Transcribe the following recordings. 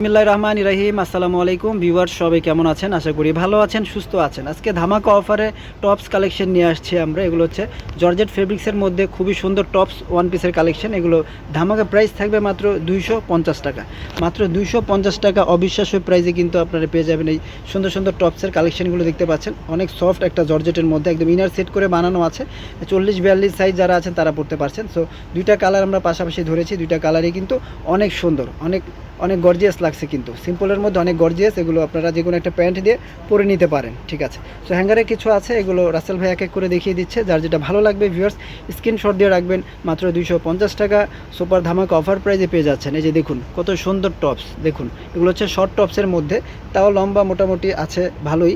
বিসমিল্লাহির রহমান রাহিম। আসসালামু আলাইকুম। ভিউয়ার সবাই কেমন আছেন? আশা করি ভালো আছেন, সুস্থ আছেন। আজকে ধামাকা অফারে টপস কালেকশন নিয়ে আসছি আমরা। এগুলো হচ্ছে জর্জেট ফেব্রিক্সের মধ্যে খুবই সুন্দর টপস ওয়ান পিসের কালেকশন। এগুলো ধামাকা প্রাইস থাকবে মাত্র দুইশো পঞ্চাশ টাকা। মাত্র দুইশো পঞ্চাশ টাকা অবিশ্বাস্য প্রাইসে কিন্তু আপনারা পেয়ে যাবেন এই সুন্দর সুন্দর টপসের কালেকশনগুলো দেখতে পাচ্ছেন। অনেক সফট একটা জর্জেটের মধ্যে একদম ইনার সেট করে বানানো আছে। চল্লিশ, বিয়াল্লিশ সাইজ যারা আছেন তারা পড়তে পারছেন। সো দুইটা কালার আমরা পাশাপাশি ধরেছি। দুইটা কালারই কিন্তু অনেক সুন্দর, অনেক অনেক গর্জিয়াস লাগছে কিন্তু। সিম্পলের মধ্যে অনেক গর্জিয়াস এগুলো আপনারা যে কোনো একটা প্যান্ট দিয়ে পরে নিতে পারেন, ঠিক আছে? সো হ্যাঙ্গারে কিছু আছে, এগুলো রাসেল ভাই এক এক করে দেখিয়ে দিচ্ছে, যার যেটা ভালো লাগবে ভিউয়ার্স স্ক্রিনশট দিয়ে রাখবেন, মাত্র দুইশো পঞ্চাশ টাকা সুপার ধামাকা অফার প্রাইজে পেয়ে যাচ্ছেন। এই যে দেখুন, কত সুন্দর টপস দেখুন, এগুলো হচ্ছে শর্ট টপসের মধ্যে, তাও লম্বা মোটামুটি আছে, ভালোই।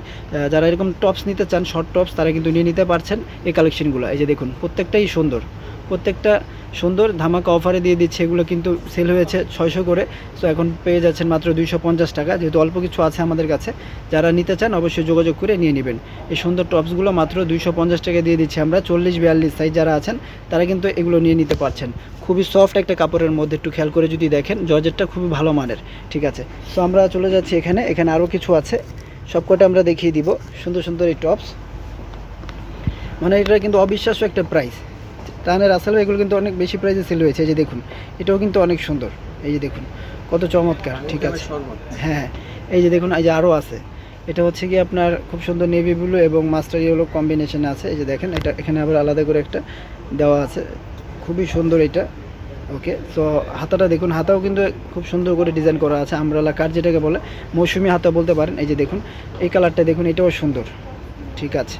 যারা এরকম টপস নিতে চান শর্ট টপস তারা কিন্তু নিয়ে নিতে পারছেন এই কালেকশনগুলো এই যে দেখুন, প্রত্যেকটাই সুন্দর। প্রত্যেকটা সুন্দর ধামাকা অফারে দিয়ে দিচ্ছে, এগুলো কিন্তু সেল হয়েছে ছয়শো করে। সো এখন পেয়ে যাচ্ছেন মাত্র দুইশো পঞ্চাশ টাকা। যেহেতু অল্প কিছু আছে আমাদের কাছে, যারা নিতে চান অবশ্যই যোগাযোগ করে নিয়ে নেবেন। এই সুন্দর টপসগুলো মাত্র দুইশো পঞ্চাশ টাকা দিয়ে দিচ্ছি আমরা। চল্লিশ বিয়াল্লিশ সাইজ যারা আছেন, তারা কিন্তু এগুলো নিয়ে নিতে পারছেন। খুবই সফট একটা কাপড়ের মধ্যে একটু খেয়াল করে যদি দেখেন, জর্জেটটা খুবই ভালো মানের। ঠিক আছে? সো আমরা চলে যাচ্ছি এখানে। এখানে আরও কিছু আছে। সবকটা আমরা দেখিয়ে দিব। সুন্দর সুন্দর এই টপস মানে এটা কিন্তু অবিশ্বাস্য একটা প্রাইস তাহলে আসলে এগুলো কিন্তু অনেক বেশি প্রাইসে সেল হয়েছে এই যে দেখুন এটাও কিন্তু অনেক সুন্দর এই যে দেখুন কত চমৎকার ঠিক আছে। হ্যাঁ হ্যাঁ এই যে দেখুন এই যে আরও আছে এটা হচ্ছে কি আপনার খুব সুন্দর নেভি ব্লু এবং মাস্টার ইয়েলো কম্বিনেশনে আছে এই যে দেখেন এটা এখানে আবার আলাদা করে একটা দেওয়া আছে খুবই সুন্দর এটা ওকে তো হাতাটা দেখুন হাতাও কিন্তু খুব সুন্দর করে ডিজাইন করা আছে আমরালা কার যেটাকে বলে মৌসুমি হাতা বলতে পারেন এই যে দেখুন এই কালারটা দেখুন এটাও সুন্দর ঠিক আছে।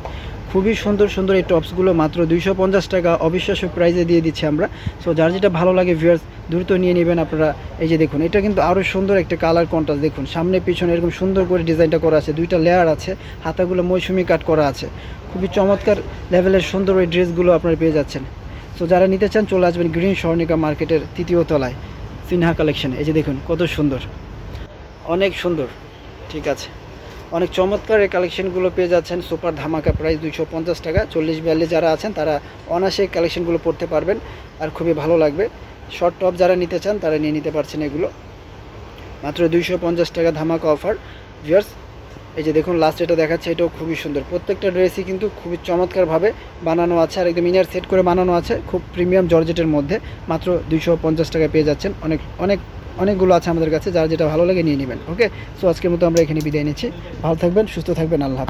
খুবই সুন্দর সুন্দর এই টপসগুলো মাত্র দুইশো পঞ্চাশ টাকা। অবিশ্বাস্য প্রাইজে দিয়ে দিচ্ছি আমরা। সো যার যেটা ভালো লাগে ভিউয়ার্স দ্রুত নিয়ে নেবেন আপনারা। এই যে দেখুন, এটা কিন্তু আরও সুন্দর একটা কালার কন্ট্রাস্ট দেখুন। সামনে, পিছনে এরকম সুন্দর করে ডিজাইনটা করা আছে। দুইটা লেয়ার আছে। হাতাগুলো মৌসুমি কাট করা আছে। খুবই চমৎকার লেভেলের সুন্দর ওই ড্রেসগুলো আপনারা পেয়ে যাচ্ছেন। সো যারা নিতে চান, চলে আসবেন গ্রিন স্বর্ণিকা মার্কেটের তৃতীয় তলায়। সিনহা কালেকশনে এই যে দেখুন, কত সুন্দর। অনেক সুন্দর। ঠিক আছে। অনেক চমৎকার এই কালেকশনগুলো পেয়ে যাচ্ছেন। সুপার ধামাকা প্রাইস দুইশো পঞ্চাশ টাকা। চল্লিশ বিয়াল্লিশ যারা আছেন, তারা অনায়াসে এই কালেকশনগুলো পড়তে পারবেন আর খুবই ভালো লাগবে। শর্ট টপ যারা নিতে চান, তারা নিয়ে নিতে পারছেন এগুলো। মাত্র দুইশো পঞ্চাশ টাকা ধামাকা অফার ভিয়ার্স এই যে দেখুন লাস্ট এটা দেখাচ্ছে, এটাও খুবই সুন্দর। প্রত্যেকটা ড্রেসই কিন্তু খুবই চমৎকারভাবে বানানো আছে আর একদম ইনার সেট করে বানানো আছে। খুব প্রিমিয়াম জর্জেটের মধ্যে। মাত্র দুইশো পঞ্চাশ টাকায় পেয়ে যাচ্ছেন। অনেক অনেক অনেকগুলো আছে আমাদের কাছে, যারা যেটা ভালো লাগে নিয়ে নেবেন ওকে সো আজকের মতো আমরা এখানে বিদায় নিচ্ছি ভালো থাকবেন, সুস্থ থাকবেন, আল্লাহ।